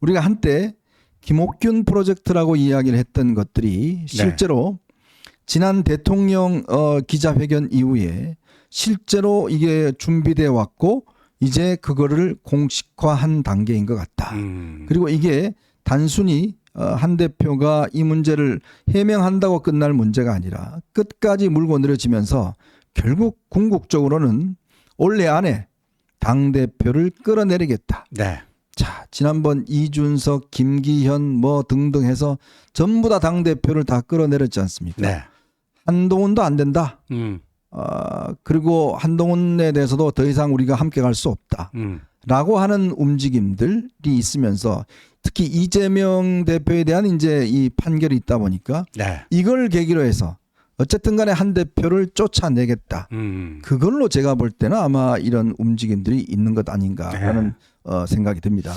우리가 한때 김옥균 프로젝트라고 이야기를 했던 것들이 실제로 지난 대통령 어, 기자회견 이후에 실제로 이게 준비돼 왔고 이제 그거를 공식화한 단계인 것 같다. 음. 그리고 이게 단순히 어, 한 대표가 이 문제를 해명한다고 끝날 문제가 아니라 끝까지 물고 늘어지면서 결국 궁극적으로는 올해 안에 당 대표를 끌어내리겠다. 네. 자, 지난번 이준석, 김기현 뭐 등등 해서 전부 다 당 대표를 다 끌어내렸지 않습니까? 네. 한동훈도 안 된다. 음. 어, 그리고 한동훈에 대해서도 더 이상 우리가 함께 갈 수 없다. 음. 라고 하는 움직임들이 있으면서 특히 이재명 대표에 대한 이제 이 판결이 있다 보니까 네. 이걸 계기로 해서 어쨌든 간에 한 대표를 쫓아내겠다. 음. 그걸로 제가 볼 때는 아마 이런 움직임들이 있는 것 아닌가라는 어, 생각이 듭니다.